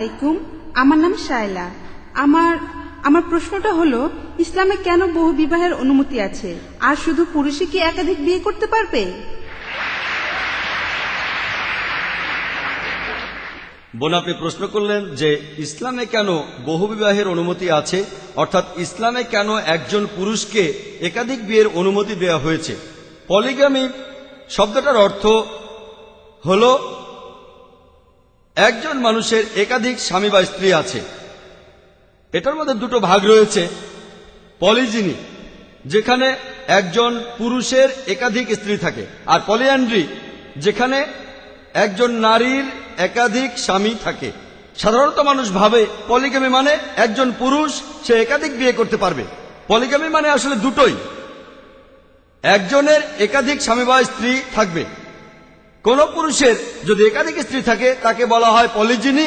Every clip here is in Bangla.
আলাইকুম। আমার নাম শায়লা। আমার আমার প্রশ্নটা হলো, ইসলামে কেন বহু বিবাহের অনুমতি আছে? আর শুধু পুরুষই কি একাধিক বিয়ে করতে পারবে? বোন, আপনি প্রশ্ন করলেন যে ইসলামে কেন বহুবিবাহের অনুমতি আছে? অর্থাৎ ইসলামে কেন একজন পুরুষকে একাধিক বিয়ের অনুমতি দেওয়া হয়েছে? পলিগামি শব্দটার অর্থ হল একজন মানুষের একাধিক স্বামী বা স্ত্রী আছে। এটার মধ্যে দুটো ভাগ রয়েছে। পলিজিনি, যেখানে একজন পুরুষের একাধিক স্ত্রী থাকে, আর পলিয়ান্ড্রি, যেখানে একজন নারীর একাধিক স্বামী থাকে। সাধারণত মানুষ ভাবে পলিগামি মানে একজন পুরুষ, সে একাধিক বিয়ে করতে পারবে। পলিগামি মানে আসলে দুটোই। একজনের একাধিক স্বামী বা স্ত্রী থাকবে কোন পুরুষের যদি একাধিক স্ত্রী থাকে, তাকে বলা হয় পলিজিনি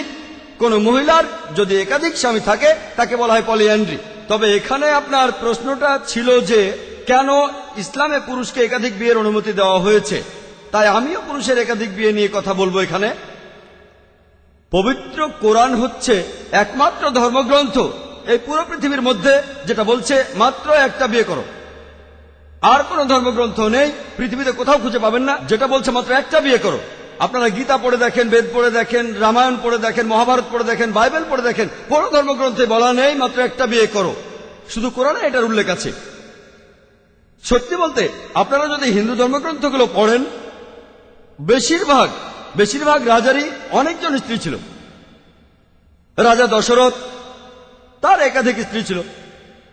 কোন মহিলার যদি একাধিক স্বামী থাকে, তাকে বলা হয় পলিয়ান্ড্রি তবে এখানে আপনার প্রশ্নটা ছিল যে, কেন ইসলামে পুরুষকে একাধিক বিয়ের অনুমতি দেওয়া হয়েছে? তাই আমিও পুরুষের একাধিক বিয়ে নিয়ে কথা বলব এখানে। পবিত্র কোরআন হচ্ছে একমাত্র ধর্মগ্রন্থ। এই পুরো পৃথিবীর মধ্যে যেটা বলছে, মাত্র একটা বিয়ে করো। আর কোন ধর্মগ্রন্থ নেই, পৃথিবীতে কোথাও খুঁজে পাবেন না। যেটা বলছে মাত্র একটা বিয়ে করো। আপনারা গীতা পড়ে দেখেন, বেদ পড়ে দেখেন, রামায়ণ পড়ে দেখেন, মহাভারত পড়ে দেখেন, বাইবেল পড়ে দেখেন, কোনো ধর্মগ্রন্থে বলা নেই, মাত্র একটা বিয়ে করো। শুধু কোরআনে এটার উল্লেখ আছে। সত্যি বলতে, আপনারা যদি হিন্দু ধর্মগ্রন্থগুলো পড়েন, বেশিরভাগ বেশিরভাগ রাজারই অনেকজন স্ত্রী ছিল। রাজা দশরথ, তার একাধিক স্ত্রী ছিল।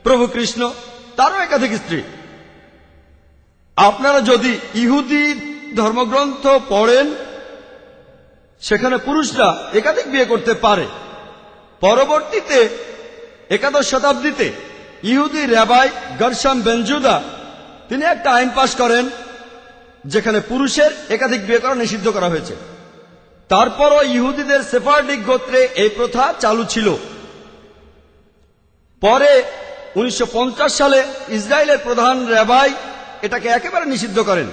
প্রভু কৃষ্ণ, তারও একাধিক স্ত্রী। আপনারা যদি ইহুদি ধর্মগ্রন্থ পড়েন, সেখানে পুরুষরা একাধিক বিয়ে করতে পারে। পরবর্তীতে একাদশ শতাব্দীতে ইহুদি রেবাই গরসাম বেঞ্জুদা তিনি একটা আইন পাশ করেন, যেখানে পুরুষের একাধিক বিয়ে করা নিষিদ্ধ করা হয়েছে। তারপরও ইহুদিদের সেফার্ডিক গোত্রে এই প্রথা চালু ছিল। পরে উনিশশো পঞ্চাশ সালে ইসরায়েলের প্রধান রেবাই এটাকে একেবারে নিষিদ্ধ করেন।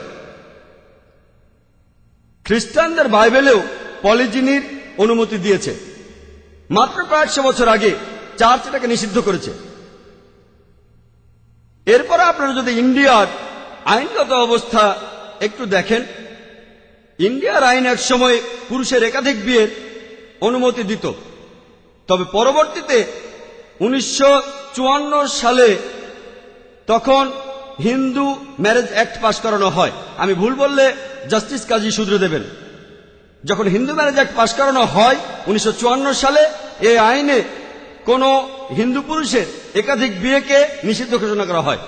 খ্রিস্টানদের বাইবেলেও পলিজিনির অনুমতি দিয়েছে। মাত্র কয়েকশো বছর আগে চার্চ এটাকে নিষিদ্ধ করেছে। এরপরে আপনারা যদি ইন্ডিয়ার আইনগত অবস্থা একটু দেখেন, ইন্ডিয়ার আইন এক সময় পুরুষের একাধিক বিয়ের অনুমতি দিত। তবে পরবর্তীতে উনিশশো চুয়ান্ন সালে তখন হিন্দু ম্যারেজ অ্যাক্ট পাশ করানো হয়। আমি ভুল বললে জাস্টিস কাজী শুধরে দেবেন। যখন হিন্দু ম্যারেজ অ্যাক্ট পাশ করানো হয়, উনিশশো চুয়ান্ন সালে এই আইনে কোন হিন্দু পুরুষের একাধিক বিয়েকে নিষিদ্ধ ঘোষণা করা হয়।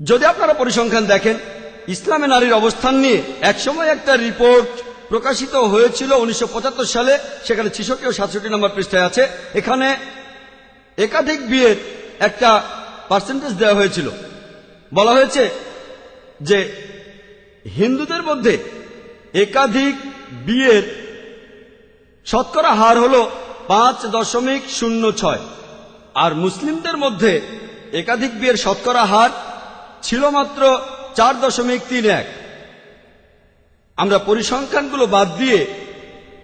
যদি আপনারা পরিসংখ্যান দেখেন, ইসলামে নারীর অবস্থান নিয়ে একসময় একটা রিপোর্ট প্রকাশিত হয়েছিল উনিশশো পঁচাত্তর সালে, সেখানে ছিষট্টি ও সাতষট্টি নম্বর পৃষ্ঠায় আছে। এখানে একাধিক বিয়ের একটা পার্সেন্টেজ দেওয়া হয়েছিল। বলা হয়েছে যে হিন্দুদের মধ্যে একাধিক বিয়ের শতকরা হার হল পাঁচ দশমিক শূন্য ছয়। আর মুসলিমদের মধ্যে একাধিক বিয়ের শতকরা হার ছিল মাত্র চার দশমিক তিন এক। আমরা পরিসংখ্যানগুলো বাদ দিয়ে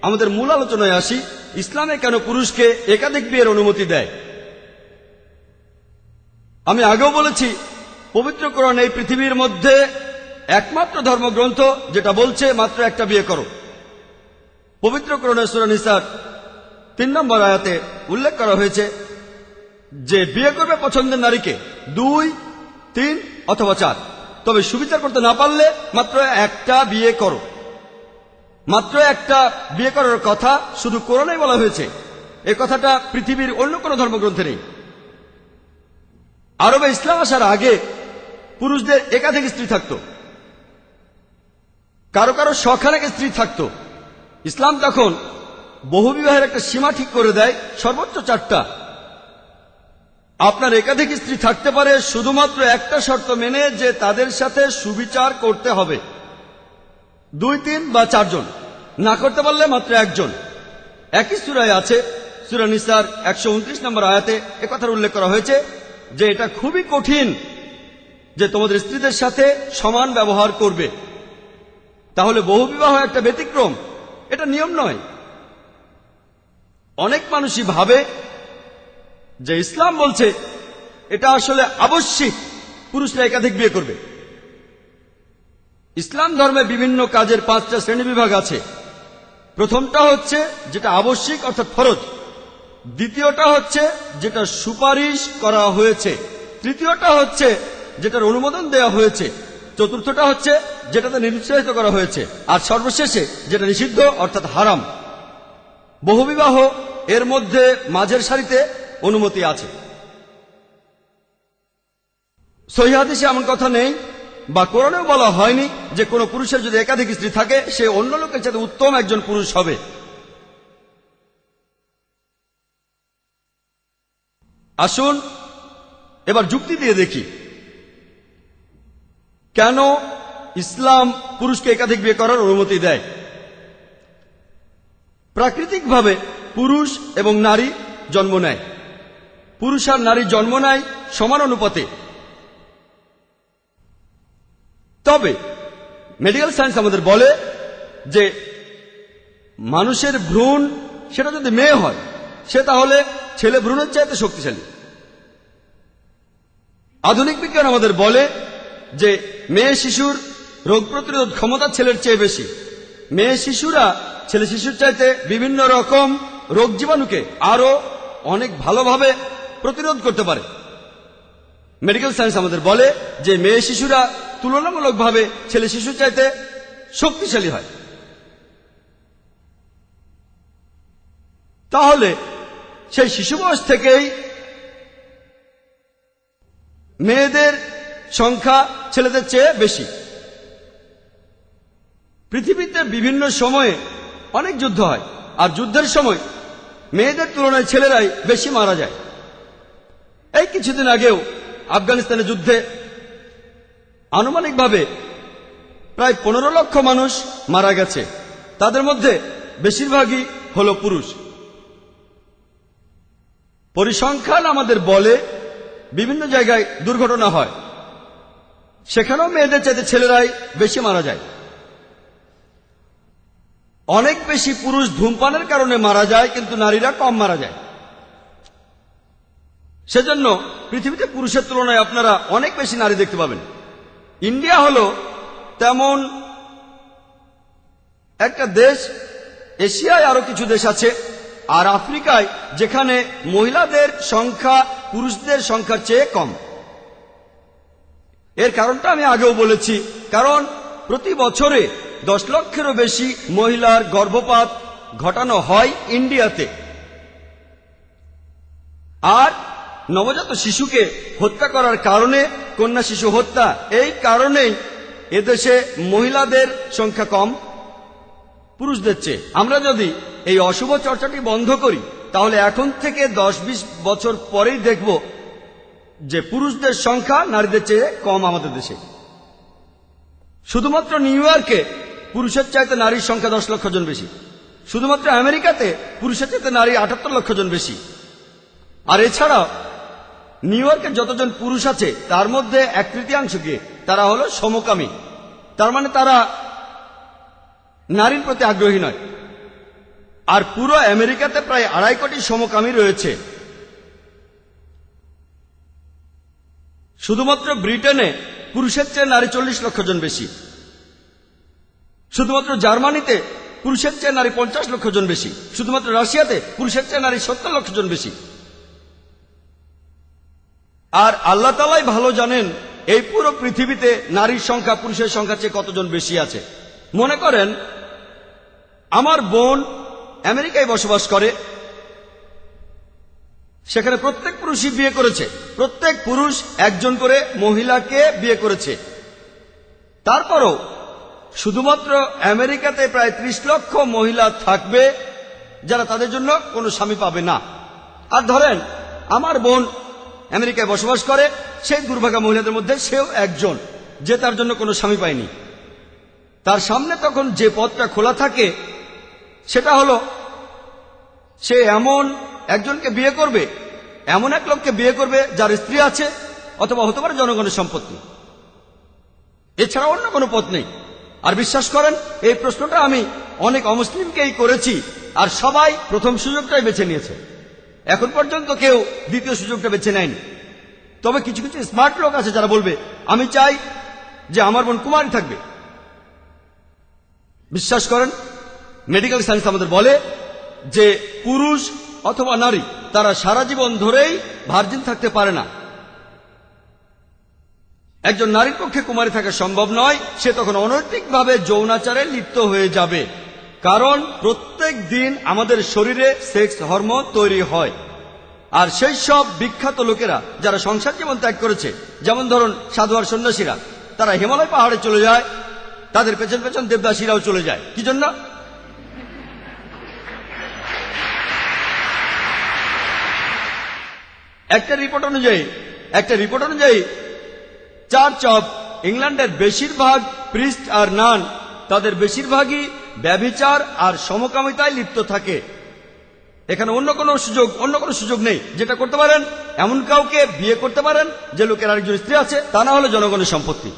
আমাদের মূল আলোচনায় আসি, ইসলামে কেন পুরুষকে একাধিক বিয়ের অনুমতি দেয়? আমি আগেও বলেছি পবিত্র কোরআন এই পৃথিবীর মধ্যে একমাত্র ধর্মগ্রন্থ যেটা বলছে মাত্র একটা বিয়ে করো। পবিত্র কোরআনের সুরা তিন নম্বর আয়াতে উল্লেখ করা হয়েছে যে বিয়ে করবে পছন্দের নারীকে দুই, তিন অথবা চার। তবে সুবিচার করতে না পারলে মাত্র একটা বিয়ে করো। মাত্র একটা বিয়ে করার কথা শুধু কোরআনে বলা হয়েছে। এ কথাটা পৃথিবীর অন্য কোনো ধর্মগ্রন্থে নেই। আরবে ইসলাম আসার আগে পুরুষদের একাধিক স্ত্রী থাকত। কারও কারও শখানেক স্ত্রী থাকত। ইসলাম তখন বহুবিবাহের একটা সীমা ঠিক করে দেয়, সর্বোচ্চ চারটা। আপনার একাধিক স্ত্রী থাকতে পারে শুধুমাত্র একটা শর্ত মেনে যে তাদের সাথে সুবিচার করতে হবে। দুই, তিন বা চারজন, না করতে পারলে মাত্র একজন। একই সুরায় আছে, সুরা নিসার একশো উনত্রিশ নম্বর আয়াতে একথার উল্লেখ করা হয়েছে যে এটা খুবই কঠিন যে তোমাদের স্ত্রীদের সাথে সমান ব্যবহার করবে। তাহলে বহুবিবাহ একটা ব্যতিক্রম। এটা নিয়ম নয়। অনেক মানুষই ভাবে যে ইসলাম বলছে, এটা আসলে আবশ্যিক, পুরুষরা একাধিক বিয়ে করবে। ইসলাম ধর্মে বিভিন্ন কাজের পাঁচটা শ্রেণি বিভাগ আছে। প্রথমটা হচ্ছে যেটা আবশ্যিক, অর্থাৎ ফরজ। দ্বিতীয়টা হচ্ছে যেটা সুপারিশ করা হয়েছে। তৃতীয়টা হচ্ছে যেটার অনুমোদন দেওয়া হয়েছে। চতুর্থটা হচ্ছে যেটাতে নিরুৎসাহিত করা হয়েছে। আর সর্বশেষে যেটা নিষিদ্ধ, অর্থাৎ হারাম। বহুবিবাহ এর মধ্যে মাঝের সারিতে অনুমতি আছে। সহিহাদিসে এমন কথা নেই বা কোরআনেও বলা হয়নি যে কোনো পুরুষের যদি একাধিক স্ত্রী থাকে, সে অন্য লোকের সাথে উত্তম একজন পুরুষ হবে। আসুন, এবার যুক্তি দিয়ে দেখি। কেন ইসলাম পুরুষকে একাধিক বিয়ে করার অনুমতি দেয়? প্রাকৃতিকভাবে পুরুষ এবং নারী জন্ম নেয়। পুরুষ আর নারী জন্ম নেয় সমান অনুপাতে। তবে মেডিকেল সায়েন্স আমাদের বলে যে মানুষের ভ্রূণ, সেটা যদি মেয়ে হয়, সে তাহলে ছেলে ভ্রূণের চাইতে শক্তিশালী। আধুনিক বিজ্ঞান আমাদের বলে যে মেয়ে শিশুর রোগ প্রতিরোধ ক্ষমতা ছেলের চেয়ে বেশি। মেয়ে শিশুরা ছেলে শিশুর চাইতে বিভিন্ন রকম রোগ জীবাণুকে আরও অনেক ভালোভাবে প্রতিরোধ করতে পারে। মেডিকেল সায়েন্স আমাদের বলে যে মেয়ে শিশুরা তুলনামূলকভাবে ছেলে শিশুর চাইতে শক্তিশালী হয়। তাহলে সেই শিশু বয়স থেকেই মেয়েদের সংখ্যা ছেলেদের চেয়ে বেশি। পৃথিবীতে বিভিন্ন সময়ে অনেক যুদ্ধ হয়, আর যুদ্ধের সময় মেয়েদের তুলনায় ছেলেরাই বেশি মারা যায়। এই কিছুদিন আগেও আফগানিস্তানের যুদ্ধে আনুমানিকভাবে প্রায় পনেরো লক্ষ মানুষ মারা গেছে। তাদের মধ্যে বেশিরভাগই হল পুরুষ। পরিসংখ্যান আমাদের বলে বিভিন্ন জায়গায় দুর্ঘটনা হয়। সেখানেও মেয়েদের চাইতে ছেলেরাই বেশি মারা যায়। অনেক বেশি পুরুষ ধূমপানের কারণে মারা যায়, কিন্তু নারীরা কম মারা যায়। সেজন্য পৃথিবীতে পুরুষের তুলনায় আপনারা অনেক বেশি নারী দেখতে পাবেন। ইন্ডিয়া হলো তেমন একটা দেশ, এশিয়ায় আরও কিছু দেশ আছে আর আফ্রিকায়, যেখানে মহিলাদের সংখ্যা পুরুষদের সংখ্যার চেয়ে কম। এর কারণটা আমি আগেও বলেছি, কারণ প্রতি বছরে দশ লক্ষেরও বেশি মহিলার গর্ভপাত ঘটানো হয় ইন্ডিয়াতে। আর নবজাত শিশুকে হত্যা করার কারণে, কন্যা শিশু হত্যা, এই কারণেই এদেশে মহিলাদের সংখ্যা কম, পুরুষদের চেয়ে। আমরা যদি এই অশুভ চর্চাটি বন্ধ করি। তাহলে এখন থেকে দশ বিশ বছর পরেই দেখব যে পুরুষদের সংখ্যা নারীদের চেয়ে কম আমাদের দেশে। শুধুমাত্র নিউ ইয়র্কে পুরুষের চাইতে নারীর সংখ্যা দশ লক্ষ জন বেশি। শুধুমাত্র আমেরিকাতে পুরুষের চাইতে নারী আটাত্তর লক্ষ জন বেশি। আর এছাড়াও নিউ ইয়র্কের যতজন পুরুষ আছে, তার মধ্যে এক তৃতীয়াংশকে তারা হলো সমকামী। তার মানে তারা নারীর প্রতি আগ্রহী নয়। আর পুরো আমেরিকাতে প্রায় আড়াই কোটি সমকামী রয়েছে। শুধুমাত্র ব্রিটেনে পুরুষের চেয়ে নারী চল্লিশ লক্ষ জন বেশি। শুধুমাত্র জার্মানিতে পুরুষের চেয়ে নারী পঞ্চাশ লক্ষ জন বেশি। শুধুমাত্র রাশিয়াতে পুরুষের চেয়ে নারী সত্তর লক্ষ জন বেশি। আর আল্লাহ তালাই ভালো জানেন, এই পুরো পৃথিবীতে নারীর সংখ্যা পুরুষের সংখ্যা চেয়ে কতজন বেশি আছে। মনে করেন, আমার বোন আমেরিকায় বসবাস করে। সেখানে প্রত্যেক পুরুষই বিয়ে করেছে। প্রত্যেক পুরুষ একজন করে মহিলাকে বিয়ে করেছে। তারপরও শুধুমাত্র আমেরিকাতে প্রায় ত্রিশ লক্ষ মহিলা থাকবে, যারা তাদের জন্য কোনো স্বামী পাবে না। আর ধরেন, আমার বোন আমেরিকায় বসবাস করে, সেই দুর্ভাগা মহিলাদের মধ্যে সেও একজন, যে তার জন্য কোনো স্বামী পায়নি। তার সামনে তখন যে পথটা খোলা থাকে সেটা হলো, সে এমন একজনকে বিয়ে করবে, এমন এক লোককে বিয়ে করবে যার স্ত্রী আছে, অথবা হতে পারে জনগণের সম্পত্তি। এছাড়া অন্য কোনো পথ নেই। আর বিশ্বাস করেন, এই প্রশ্নটা আমি অনেক অমুসলিমকেই করেছি, আর সবাই প্রথম সুযোগটাই বেছে নিয়েছে। এখন পর্যন্ত কেউ দ্বিতীয় সুযোগটা বেছে নেয়নি। তবে কিছু কিছু স্মার্ট লোক আছে যারা বলবে, আমি চাই যে আমার বোন কুমারী থাকবে। বিশ্বাস করেন মেডিকেল সায়েন্স আমাদের বলে যে পুরুষ অথবা নারী, তারা সারা জীবন ধরেই ভার্জিন থাকতে পারে না। একজন নারীর পক্ষে কুমারী থাকা সম্ভব নয়, সে তখন অনৈতিকভাবে যৌনাচারে লিপ্ত হয়ে যাবে। কারণ প্রত্যেক দিন আমাদের শরীরে সেক্স হরমোন তৈরি হয়। আর সেই সব বিখ্যাত লোকেরা যারা সংসার জীবন ত্যাগ করেছে, যেমন ধরুন সাধু আর সন্ন্যাসীরা, তারা হিমালয় পাহাড়ে চলে যায়, তাদের পেছন পেছন দেবদাসীরাও চলে যায়। কি জন্য? একটা রিপোর্ট অনুযায়ী, একটা রিপোর্ট অনুযায়ী চার্চ অফ ইংল্যান্ডের বেশিরভাগ প্রিস্ট আর নান তাদের বেশিরভাগই ব্যভিচার আর সমকামিতায় লিপ্ত থাকে। এখানে অন্য কোনো সুযোগ, অন্য কোনো সুযোগ নেই। যেটা করতে পারেন, এমন কাউকে বিয়ে করতে পারেন, যে লোকের আরেকজন স্ত্রী আছে, তা না হলে জনগণের সম্পত্তি।